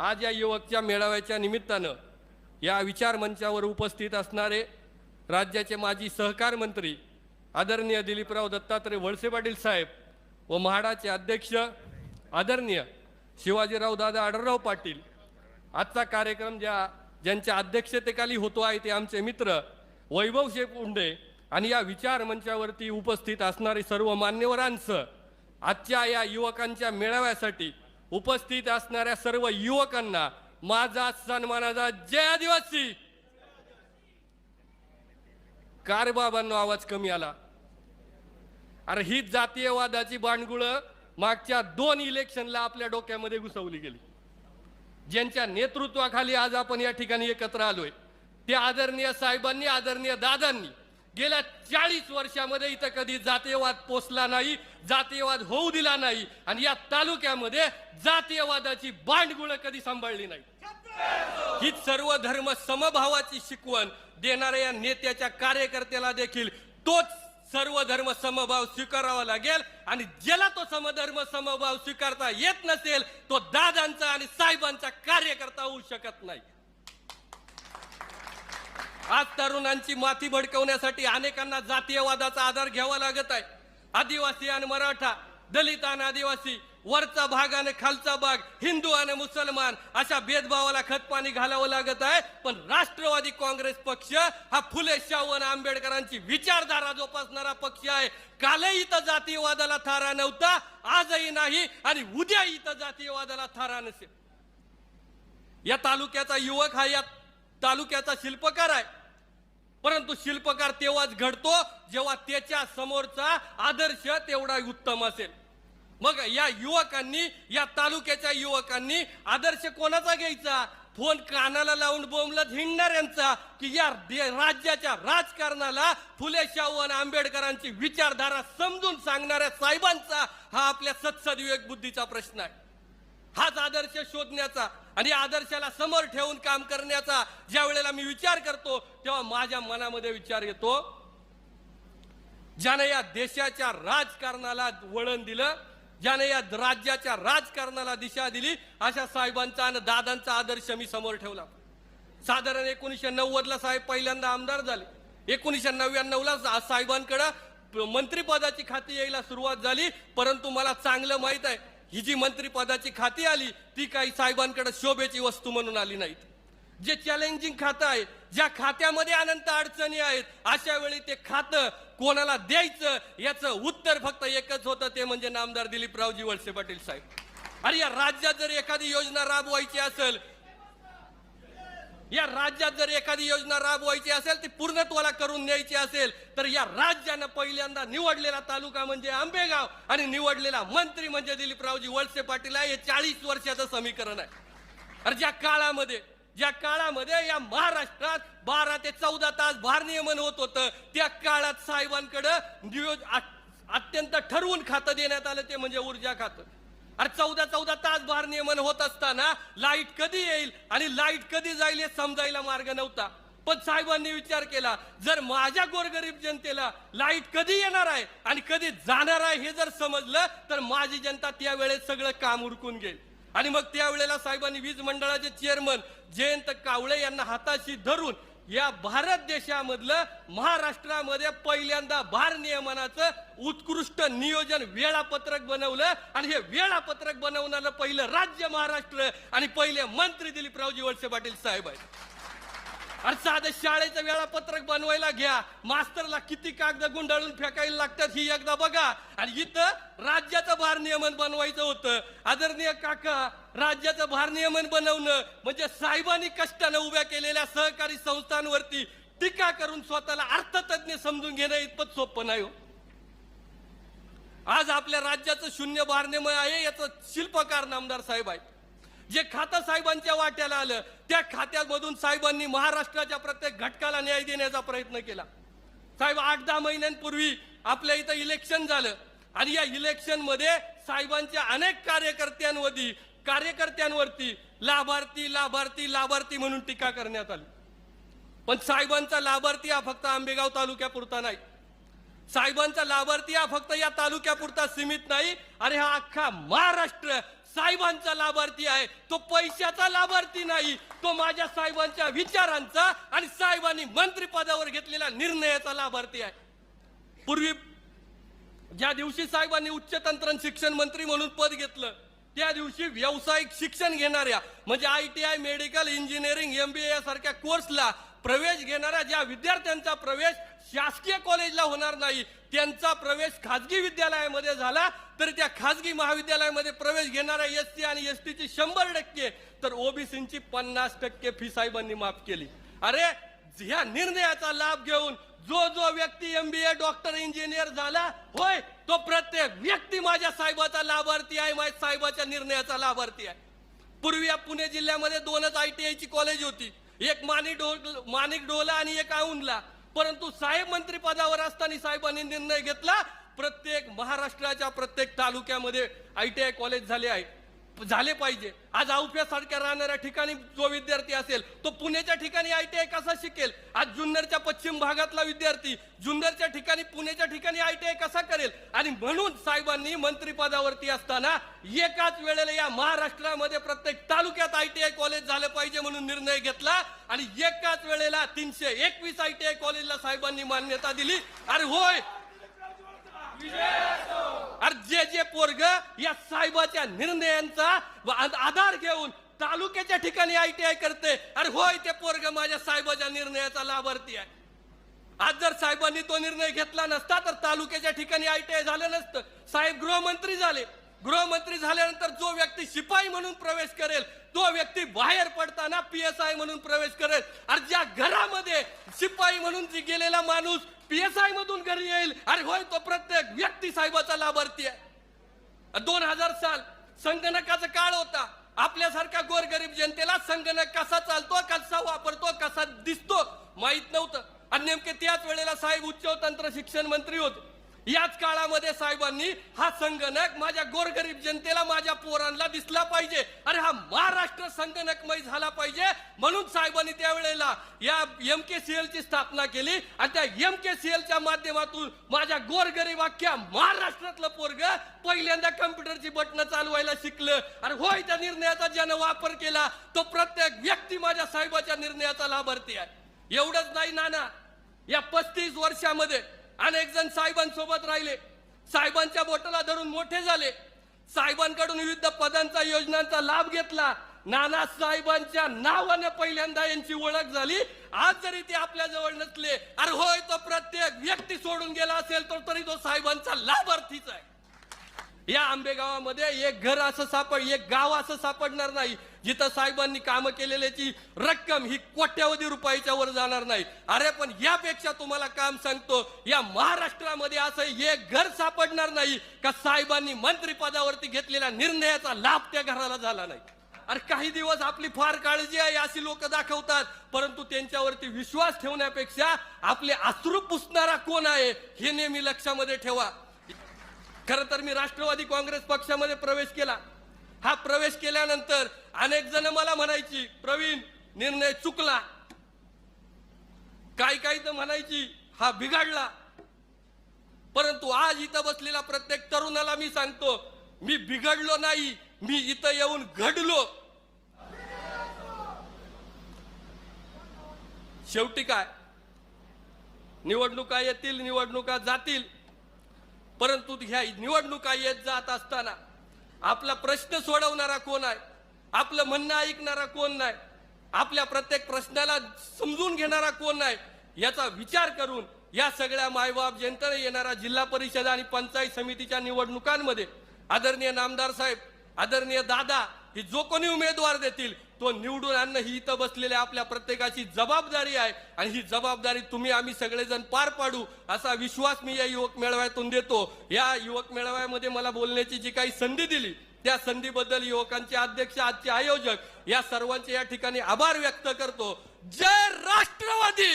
आज या युवकच्या मेळाव्याच्या निमित्तानं या विचार मंचावर उपस्थित असणारे राज्याचे माजी सहकार मंत्री आदरणीय दिलीपराव दत्तात्रय वळसे पाटील साहेब व म्हाडाचे अध्यक्ष आदरणीय शिवाजीराव दादा आढळराव पाटील. आजचा कार्यक्रम ज्या ज्यांच्या अध्यक्षतेखाली होतो आहे ते आमचे मित्र वैभव शेपुंडे आणि या विचार मंचावरती उपस्थित असणारे सर्व मान्यवरांसह आजच्या या युवकांच्या मेळाव्यासाठी उपस्थित असणाऱ्या सर्व युवकांना माझा सन्मानाचा जय आदिवासी! कार बाबांनो आवाज कमी आला. अरे ही जातीयवादाची बांडगुळं मागच्या दोन इलेक्शनला आपल्या डोक्यामध्ये घुसवली गेली. ज्यांच्या नेतृत्वाखाली आज आपण या ठिकाणी एकत्र आलोय. ते आदरणीय साहेबांनी आदरणीय दादांनी गेल्या चाळीस वर्षामध्ये इथं कधी जातीयवाद पोचला नाही जातीयवाद होऊ दिला नाही आणि या तालुक्यामध्ये जातीयवादाची बांडगुळ कधी सांभाळली नाही. ही सर्व धर्म समभावाची शिकवण देणाऱ्या या नेत्याच्या कार्यकर्त्याला देखील तोच सर्व धर्म समभाव स्वीकारावा लागेल आणि ज्याला तो समधर्म समभाव स्वीकारता येत नसेल तो दादांचा आणि साहेबांचा कार्यकर्ता होऊ शकत नाही. आज तरुणांची माती भडकवण्यासाठी अनेकांना जातीयवादाचा आधार घ्यावा लागत आहे. आदिवासी आणि मराठा दलित आणि आदिवासी वरचा भाग आणि खालचा भाग हिंदू आणि मुसलमान अशा भेदभावाला खतपाणी घालावं लागत आहे. पण राष्ट्रवादी काँग्रेस पक्ष हा फुले शाहू आणि आंबेडकरांची विचारधारा जोपासणारा पक्ष आहे. कालही इथं जातीयवादाला थारा नव्हता आजही नाही आणि उद्या इथं जातीयवादाला थारा नसेल. या तालुक्याचा युवक हा या तालुक्याचा शिल्पकार आहे. परंतु शिल्पकार तेव्हाच घडतो जेव्हा त्याच्या समोरचा आदर्श तेवढा उत्तम असेल. मग या युवकांनी या तालुक्याच्या युवकांनी आदर्श कोणाचा घ्यायचा? फोन कानाला लावून बोंबलत हिंडणाऱ्यांचा की या दे- राज्याच्या राजकारणाला फुले शाहू आणि आंबेडकरांची विचारधारा समजून सांगणाऱ्या साहेबांचा हा आपल्या सत्सदविवेक बुद्धीचा प्रश्न आहे. हाच आदर्श शोधण्याचा आणि आदर्शाला समोर ठेवून काम करण्याचा ज्या वेळेला मी विचार करतो तेव्हा माझ्या मनामध्ये विचार येतो ज्याने या देशाच्या राजकारणाला वळण दिलं ज्याने या राज्याच्या राजकारणाला दिशा दिली अशा साहेबांचा आणि दादांचा आदर्श मी समोर ठेवला. साधारण एकोणीसशे नव्वदला साहेब पहिल्यांदा आमदार झाले. एकोणीसशे नव्याण्णवला साहेबांकडं साहेबांकडे मंत्रिपदाची खाती यायला सुरुवात झाली परंतु मला चांगलं माहीत आहे ही जी मंत्रिपदाची खाती आली ती काही साहेबांकडे शोभेची वस्तू म्हणून आली नाहीत. जे चॅलेंजिंग खातं आहे ज्या खात्यामध्ये अनंत अडचणी आहेत अशा वेळी ते खातं कोणाला द्यायचं याचं उत्तर फक्त एकच होतं ते म्हणजे नामदार दिलीपरावजी वळसे पाटील साहेब. अरे या राज्यात जर एखादी योजना राबवायची असेल या राज्यात जर एखादी योजना राबवायची असेल ती पूर्णत्वाला करून न्यायची असेल तर या राज्यानं पहिल्यांदा निवडलेला तालुका म्हणजे आंबेगाव आणि निवडलेला मंत्री म्हणजे दिलीपरावजी वळसे पाटील आहे. हे चाळीस वर्षाचं समीकरण आहे. अरे ज्या काळामध्ये ज्या काळामध्ये या महाराष्ट्रात बारा ते चौदा तास भारनियमन होत होतं त्या काळात साहेबांकडं नियोज अत्यंत ठरवून खातं देण्यात आलं ते म्हणजे ऊर्जा खातं. अरे चौदा चौदा तास भार नियमन होत असताना लाइट कधी येईल आणि लाइट कधी जाईल हे समजायला मार्ग नव्हता. पण साहेबांनी विचार केला जर माझ्या गोरगरीब जनतेला लाइट कधी येणार आहे आणि कधी जाणार आहे हे जर समजलं तर माझी जनता त्यावेळेस सगळं काम उरकून घेईल. आणि मग त्यावेळेला साहेबांनी वीज मंडळाचे चेअरमन जयंत कावळे यांना हाताशी धरून या भारत देशामधलं महाराष्ट्रामध्ये पहिल्यांदा भार नियमनाचं उत्कृष्ट नियोजन वेळापत्रक बनवलं. आणि हे वेळापत्रक बनवणारं पहिलं राज्य महाराष्ट्र आणि पहिले मंत्री दिलीपरावजी वळसे पाटील साहेब आहेत. अरे साधं शाळेचं वेळापत्रक बनवायला घ्या. मास्तरला किती कागद गुंडाळून फेकायला लागतात ही एकदा बघा. आणि इथं राज्याचं भार नियमन बनवायचं होतं. आदरणीय काका राज्याचं भार नियमन बनवणं म्हणजे साहेबांनी कष्टानं उभ्या केलेल्या सहकारी संस्थांवरती टीका करून स्वतःला अर्थतज्ञ समजून घेणं इतपत सोपं नाही हो. आज आपल्या राज्याचं शून्य भार नियमन आहे याचं शिल्पकार नामदार साहेब आहे जे खातं साहेबांच्या वाट्याला आलं त्या खात्यामधून साहेबांनी महाराष्ट्राच्या प्रत्येक घटकाला न्याय देण्याचा प्रयत्न केला. साहेब आठ दहा महिन्यांपूर्वी आपल्या इथं इलेक्शन झालं आणि या इलेक्शनमध्ये साहेबांच्या अनेक कार्यकर्त्यांवरती कार्यकर्त्यांवरती लाभार्थी लाभार्थी लाभार्थी म्हणून टीका करण्यात आली. पण साहेबांचा लाभार्थी हा फक्त आंबेगाव तालुक्यापुरता नाही. साहेबांचा लाभार्थी हा फक्त या तालुक्यापुरता सीमित नाही अरे हा अख्खा महाराष्ट्र साहेबांचा लाभार्थी आहे. तो पैशाचा लाभार्थी नाही तो माझ्या साहेबांच्या विचारांचा आणि साहेबांनी मंत्रिपदावर घेतलेल्या निर्णयाचा लाभार्थी आहे. पूर्वी ज्या दिवशी साहेबांनी उच्च तंत्रण शिक्षण मंत्री म्हणून पद घेतलं त्या दिवशी व्यावसायिक शिक्षण घेणाऱ्या म्हणजे I T I medical engineering MBA यासारख्या कोर्सला प्रवेश घेणाऱ्या ज्या विद्यार्थ्यांचा प्रवेश शासकीय कॉलेजला होणार नाही त्यांचा प्रवेश खाजगी विद्यालयामध्ये झाला तर त्या खाजगी महाविद्यालयामध्ये प्रवेश घेणाऱ्या एस सी आणि एस टीची शंभर टक्के तर ओबीसीची पन्नास टक्के फी साहेबांनी माफ केली. अरे ह्या निर्णयाचा लाभ घेऊन जो जो व्यक्ती एमबीए डॉक्टर इंजिनियर झाला होय तो प्रत्येक व्यक्ती माझ्या साहेबाचा लाभार्थी आहे माझ्या साहेबाच्या निर्णयाचा लाभार्थी आहे. पूर्वी या पुणे जिल्ह्यामध्ये दोनच आय टी आयची कॉलेज होती. एक माणिक डोल माणिक डोला आणि एक औंधला. परंतु साहेब मंत्री पदावर असताना साहेबांनी निर्णय घेतला. प्रत्येक महाराष्ट्राच्या प्रत्येक तालुक्यामध्ये आय टी आय कॉलेज झाले आहे. झाले पाहिजे. आज औफ्यासारख्या राहणाऱ्या ठिकाणी जो विद्यार्थी असेल तो पुण्याच्या ठिकाणी आय टी आय कसा शिकेल? आज जुन्नरच्या पश्चिम भागातला विद्यार्थी जुन्नरच्या ठिकाणी पुण्याच्या ठिकाणी आय टी आय कसा करेल? आणि म्हणून साहेबांनी मंत्रिपदावरती असताना एकाच वेळेला या महाराष्ट्रामध्ये प्रत्येक तालुक्यात आय टी आय कॉलेज झालं पाहिजे म्हणून निर्णय घेतला आणि एकाच वेळेला तीनशे एकवीस आय टी आय कॉलेजला साहेबांनी मान्यता दिली. अरे होय अरे जे जे पोरग या साहेबाच्या निर्णयांचा आधार घेऊन तालुक्याच्या ठिकाणी आय टी आय करते. अरे होय ते पोरग माझ्या साहेबाच्या निर्णयाचा लाभार्थी आहे. आज जर साहेबांनी तो निर्णय घेतला नसता तर तालुक्याच्या ठिकाणी आय टी आय झालं नसतं. साहेब गृहमंत्री झाले. गृहमंत्री झाल्यानंतर जो व्यक्ती शिपाई म्हणून प्रवेश करेल तो व्यक्ती बाहेर पडताना पी एस आय म्हणून प्रवेश करेल. अरे ज्या घरामध्ये शिपाई म्हणून गेलेला माणूस पी एस आय मधून घरी येईल. अरे होय तो प्रत्येक व्यक्ती साहेबाचा लाभार्थी आहे. दोन हजार साल संगणकाचा काळ होता. आपल्यासारख्या गोरगरीब जनतेला संगणक कसा चालतो कसा वापरतो कसा दिसतो माहीत नव्हतं. आणि नेमके त्याच वेळेला साहेब उच्च तंत्र शिक्षण मंत्री होते. याच काळामध्ये साहेबांनी हा संगणक माझ्या गोरगरीब जनतेला माझ्या पोरांना दिसला पाहिजे. अरे हा महाराष्ट्र संगणकमय झाला पाहिजे. म्हणून साहेबांनी त्यावेळेला या एम के सी एलची स्थापना केली आणि त्या एम के सी एलच्या माध्यमातून माझ्या गोरगरीब अख्ख्या महाराष्ट्रातलं पोरग पहिल्यांदा कम्प्युटरची बटणं चालवायला शिकलं. अरे होय त्या निर्णयाचा ज्यानं वापर केला तो प्रत्येक व्यक्ती माझ्या साहेबाच्या निर्णयाचा लाभार्थी आहे. एवढंच नाही नाना. या पस्तीस वर्षामध्ये अनेक जण साहेबांसोबत राहिले. साहेबांच्या बोटाला धरून मोठे झाले. साहेबांकडून विविध पदांचा योजनांचा लाभ घेतला. नाना साहेबांच्या नावाने पहिल्यांदा यांची ओळख झाली. आज जरी ते आपल्या जवळ नसले अरे होय तो प्रत्येक व्यक्ती सोडून गेला असेल तर तरी तो साहेबांचा लाभार्थीच आहे. या आंबेगावामध्ये एक घर असं सापड एक गाव असं सापडणार नाही. जिथं साहेबांनी कामं केलेल्याची रक्कम ही कोट्यावधी रुपयाच्या वर जाणार नाही. अरे पण यापेक्षा तुम्हाला काम सांगतो या महाराष्ट्रामध्ये असं एक घर सापडणार नाही का साहेबांनी मंत्रिपदावरती घेतलेल्या निर्णयाचा लाभ त्या घराला झाला नाही. अरे काही दिवस आपली फार काळजी आहे अशी लोक दाखवतात परंतु त्यांच्यावरती विश्वास ठेवण्यापेक्षा आपले अश्रू पुसणारा कोण आहे हे नेहमी लक्षामध्ये ठेवा. खरं तर मी राष्ट्रवादी काँग्रेस पक्षामध्ये प्रवेश केला. हा प्रवेश केल्यानंतर अनेक जण मला म्हणायची प्रवीण निर्णय चुकला. काही काही तर म्हणायची हा बिघडला. परंतु आज इथं बसलेला प्रत्येक तरुणाला मी सांगतो मी बिघडलो नाही मी इथं येऊन घडलो. शेवटी काय? निवडणुका येतील निवडणुका जातील. परंतु ह्या निवडणुका येत जात असताना आपला प्रश्न सोडवणारा कोण आहे? आपलं म्हणणं ऐकणारा कोण नाही? आपल्या प्रत्येक प्रश्नाला समजून घेणारा कोण नाही? याचा विचार करून या सगळ्या मायबाप जनतेने येणाऱ्या जिल्हा परिषद आणि पंचायत समितीच्या निवडणुकांमध्ये आदरणीय नामदार साहेब आदरणीय दादा हे जो कोणी उमेदवार देतील तो निवडून आणणं ही इथं बसलेल्या आपल्या प्रत्येकाची जबाबदारी आहे. आणि ही जबाबदारी तुम्ही आम्ही सगळेजण पार पाडू असा विश्वास मी या युवक मेळाव्यातून देतो. या युवक मेळाव्यामध्ये मला बोलण्याची जी काही संधी दिली त्या संधीबद्दल युवकांचे अध्यक्ष आजचे आयोजक या सर्वांचे या ठिकाणी आभार व्यक्त करतो. जय राष्ट्रवादी!